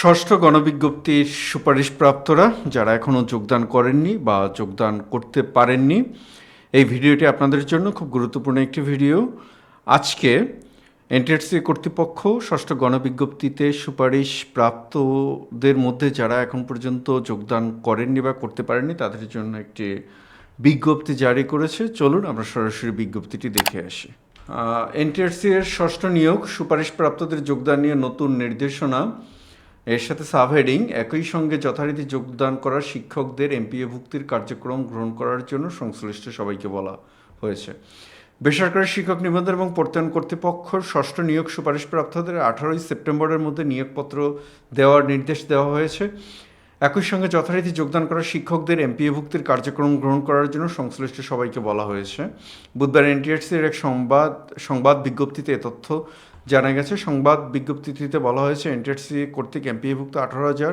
ষষ্ঠ গণবিজ্ঞপ্তির সুপারিশপ্রাপ্তরা যারা এখনও যোগদান করেননি বা যোগদান করতে পারেননি, এই ভিডিওটি আপনাদের জন্য খুব গুরুত্বপূর্ণ একটি ভিডিও। আজকে এনটিএসসি কর্তৃপক্ষ ষষ্ঠ গণবিজ্ঞপ্তিতে সুপারিশ প্রাপ্তদের মধ্যে যারা এখন পর্যন্ত যোগদান করেননি বা করতে পারেননি, তাদের জন্য একটি বিজ্ঞপ্তি জারি করেছে। চলুন আমরা সরাসরি বিজ্ঞপ্তিটি দেখে আসি। এনটিআরসি এর ষষ্ঠ নিয়োগ, সুপারিশপ্রাপ্তদের যোগদান নিয়ে নতুন নির্দেশনা। এর সাথে সাবহেডিং, একই সঙ্গে যথারীতি যোগদান করা শিক্ষকদের এমপিএ ভুক্তির কার্যক্রম গ্রহণ করার জন্য সংশ্লিষ্ট সবাইকে বলা হয়েছে। বেসরকারি শিক্ষক নিবন্ধন এবং প্রত্যয়ন কর্তৃপক্ষ ষষ্ঠ নিয়োগ সুপারিশপ্রাপ্তদের আঠারোই সেপ্টেম্বরের মধ্যে নিয়োগপত্র দেওয়ার নির্দেশ দেওয়া হয়েছে। একই সঙ্গে যথারীতি যোগদান করা শিক্ষকদের এমপিএ ভুক্তির কার্যক্রম গ্রহণ করার জন্য সংশ্লিষ্ট সবাইকে বলা হয়েছে। বুধবার এনটিএসসির এক সংবাদ সংবাদ বিজ্ঞপ্তিতে এ তথ্য জানা গেছে, সংবাদ বিজ্ঞপ্তিতে বলা হয়েছে এনটিএসসি কর্তৃক এমপিএভুক্ত আঠারো হাজার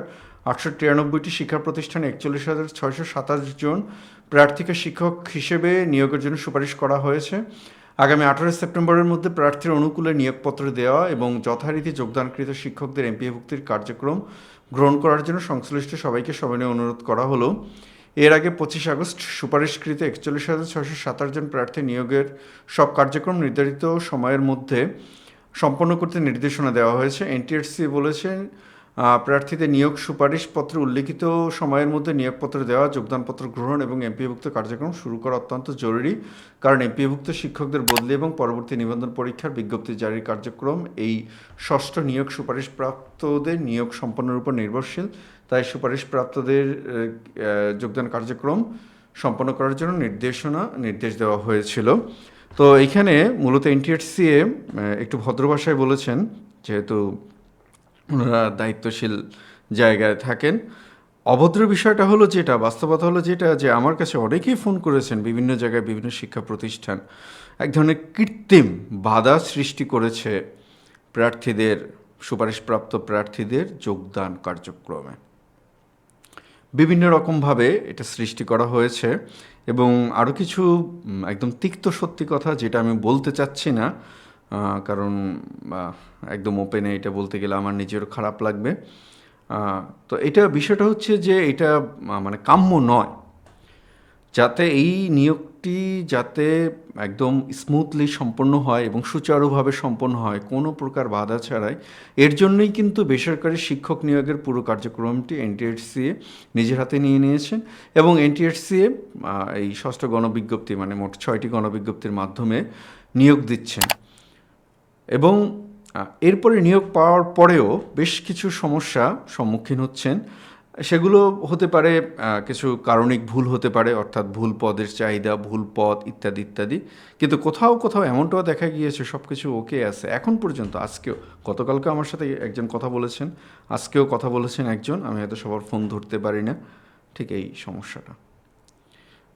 আটশো তিরানব্বইটি শিক্ষা প্রতিষ্ঠানে একচল্লিশ হাজার ছয়শো সাতাশ জন প্রার্থীকে শিক্ষক হিসেবে নিয়োগের জন্য সুপারিশ করা হয়েছে। আগামী আঠারোই সেপ্টেম্বরের মধ্যে প্রার্থীর অনুকূলে নিয়োগপত্র দেওয়া এবং যথারীতি যোগদানকৃত শিক্ষকদের এমপিএভুক্তির কার্যক্রম গ্রহণ করার জন্য সংশ্লিষ্ট সবাইকে সবাই অনুরোধ করা হলো। এর আগে পঁচিশ আগস্ট সুপারিশকৃত একচল্লিশ হাজার ছয়শো সাতাশ জন প্রার্থী নিয়োগের সব কার্যক্রম নির্ধারিত সময়ের মধ্যে সম্পন্ন করতে নির্দেশনা দেওয়া হয়েছে। এনটিএসসি বলেছেন প্রার্থীদের নিয়োগ সুপারিশপত্র উল্লিখিত সময়ের মধ্যে নিয়োগপত্র দেওয়া, যোগদানপত্র গ্রহণ এবং এমপিভুক্ত কার্যক্রম শুরু করা অত্যন্ত জরুরি। কারণ এমপিভুক্ত শিক্ষকদের বদলি এবং পরবর্তী নিবন্ধন পরীক্ষার বিজ্ঞপ্তি জারির কার্যক্রম এই ষষ্ঠ নিয়োগ সুপারিশপ্রাপ্তদের নিয়োগ সম্পন্নের উপর নির্ভরশীল। তাই সুপারিশপ্রাপ্তদের যোগদান কার্যক্রম সম্পন্ন করার জন্য নির্দেশনা, নির্দেশ দেওয়া হয়েছিল। তো এইখানে মূলত এনটিএসসিএ একটু ভদ্র ভাষায় বলেছেন, যেহেতু ওনারা দায়িত্বশীল জায়গায় থাকেন। অভদ্র বিষয়টা হলো যেটা, বাস্তবতা হলো যেটা, যে আমার কাছে অনেকেই ফোন করেছেন বিভিন্ন জায়গায় বিভিন্ন শিক্ষা প্রতিষ্ঠান। এক ধরনের কৃত্রিম বাধা সৃষ্টি করেছে প্রার্থীদের, সুপারিশপ্রাপ্ত প্রার্থীদের যোগদান কার্যক্রমে। বিভিন্ন রকমভাবে এটা সৃষ্টি করা হয়েছে এবং আরও কিছু একদম তিক্ত সত্যি কথা যেটা আমি বলতে চাচ্ছি না কারণ একদম ওপেনে এটা বলতে গেলে আমার নিজেরও খারাপ লাগবে। তো এটা বিষয়টা হচ্ছে যে এটা মানে কাম্য নয়। যাতে এই নিয়োগটি যাতে একদম স্মুথলি সম্পন্ন হয় এবং সুচারুভাবে সম্পন্ন হয়, কোনো প্রকার বাধা ছাড়াই, এর জন্যই কিন্তু বেসরকারি শিক্ষক নিয়োগের পুরো কার্যক্রমটি এনটিএসসিএ নিজের হাতে নিয়ে নিয়েছেন এবং এনটিএসসিএ এই ষষ্ঠ গণবিজ্ঞপ্তি মানে মোট ছয়টি গণবিজ্ঞপ্তির মাধ্যমে নিয়োগ দিচ্ছেন। এবং এরপরে নিয়োগ পাওয়ার পরেও বেশ কিছু সমস্যা সম্মুখীন হচ্ছেন। সেগুলো হতে পারে কিছু কারণিক ভুল হতে পারে, অর্থাৎ ভুল পদের চাহিদা, ভুল পদ ইত্যাদি ইত্যাদি। কিন্তু কোথাও কোথাও এমনটাও দেখা গিয়েছে সব কিছু ওকে আছে। এখন পর্যন্ত, আজকেও, গতকালকে আমার সাথে একজন কথা বলেছেন, আজকেও কথা বলেছেন একজন, আমি হয়তো সবার ফোন ধরতে পারি না, ঠিক এই সমস্যাটা।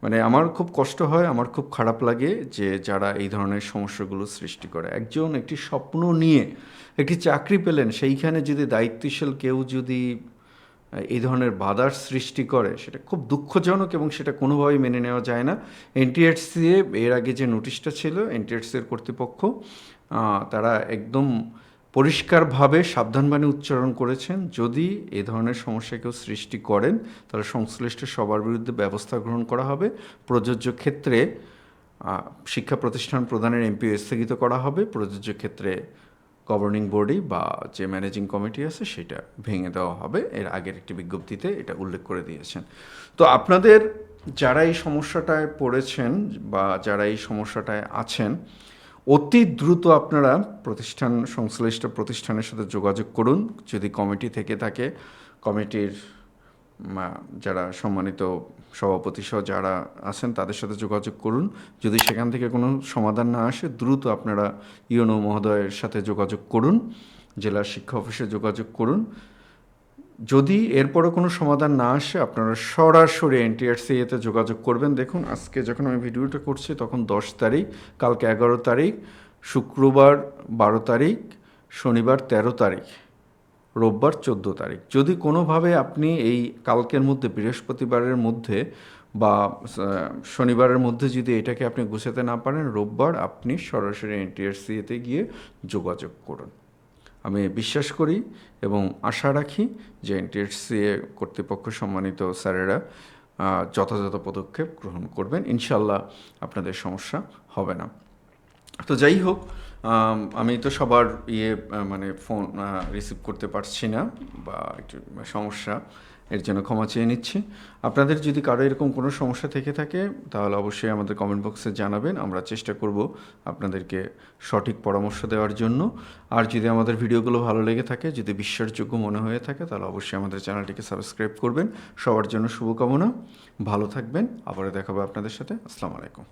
মানে আমার খুব কষ্ট হয়, আমার খুব খারাপ লাগে যে যারা এই ধরনের সমস্যাগুলো সৃষ্টি করে। একজন একটি স্বপ্ন নিয়ে একটি চাকরি পেলেন, সেইখানে যদি দায়িত্বশীল কেউ যদি এই ধরনের বাধার সৃষ্টি করে, সেটা খুব দুঃখজনক এবং সেটা কোনোভাবেই মেনে নেওয়া যায় না। এনটিএসসিএ এর আগে যে নোটিশটা ছিল এনটিএসসির কর্তৃপক্ষ তারা একদম পরিষ্কারভাবে সাবধানবাণী উচ্চারণ করেছেন, যদি এ ধরনের সমস্যা কেউ সৃষ্টি করেন, তাহলে সংশ্লিষ্ট সবার বিরুদ্ধে ব্যবস্থা গ্রহণ করা হবে। প্রযোজ্য ক্ষেত্রে শিক্ষা প্রতিষ্ঠান প্রদানের এমপিও স্থগিত করা হবে। প্রযোজ্য ক্ষেত্রে গভর্নিং বডি বা যে ম্যানেজিং কমিটি আছে সেটা ভেঙে দেওয়া হবে। এর আগের একটি বিজ্ঞপ্তিতে এটা উল্লেখ করে দিয়েছেন। তো আপনাদের যারা এই সমস্যাটায় পড়েছেন বা যারা এই সমস্যাটায় আছেন, অতি দ্রুত আপনারা প্রতিষ্ঠান, সংশ্লিষ্ট প্রতিষ্ঠানের সাথে যোগাযোগ করুন। যদি কমিটি থেকে থাকে কমিটির যারা সম্মানিত সভাপতি সহ যারা আছেন, তাদের সাথে যোগাযোগ করুন। যদি সেখান থেকে কোনো সমাধান না আসে, দ্রুত আপনারা ইউনো মহোদয়ের সাথে যোগাযোগ করুন জেলার শিক্ষা অফিসে যোগাযোগ করুন। যদি এরপরও কোনো সমাধান না আসে, আপনারা সরাসরি এনটিআরসি এতে যোগাযোগ করবেন। দেখুন, আজকে যখন আমি ভিডিওটা করছি, তখন দশ তারিখ, কালকে এগারো তারিখ, শুক্রবার বারো তারিখ, শনিবার তেরো তারিখ। রোববার চোদ্দ তারিখ। যদি কোনোভাবে আপনি এই কালকের মধ্যে, বৃহস্পতিবারের মধ্যে বা শনিবারের মধ্যে যদি এটাকে আপনি গুছাতে না পারেন, রোববার আপনি সরাসরি এনটিআরসি এতে গিয়ে যোগাযোগ করুন। আমি বিশ্বাস করি এবং আশা রাখি যে এনটিএসসিএ কর্তৃপক্ষ সম্মানিত স্যারেরা যথাযথ পদক্ষেপ গ্রহণ করবেন। ইনশাল্লাহ আপনাদের সমস্যা হবে না। তো যাই হোক, আমি তো সবার ইয়ে মানে ফোন রিসিভ করতে পারছি না বা একটু সমস্যা, এর জন্য ক্ষমা চেয়ে নিচ্ছি। আপনাদের যদি কারও এরকম কোনো সমস্যা থেকে থাকে, তাহলে অবশ্যই আমাদের কমেন্ট বক্সে জানাবেন, আমরা চেষ্টা করব আপনাদেরকে সঠিক পরামর্শ দেওয়ার জন্য। আর যদি আমাদের ভিডিওগুলো ভালো লেগে থাকে, যদি বিশ্বাসযোগ্য মনে হয়ে থাকে, তাহলে অবশ্যই আমাদের চ্যানেলটিকে সাবস্ক্রাইব করবেন। সবার জন্য শুভকামনা, ভালো থাকবেন, আবারও দেখাবো আপনাদের সাথে, আসসালামু আলাইকুম।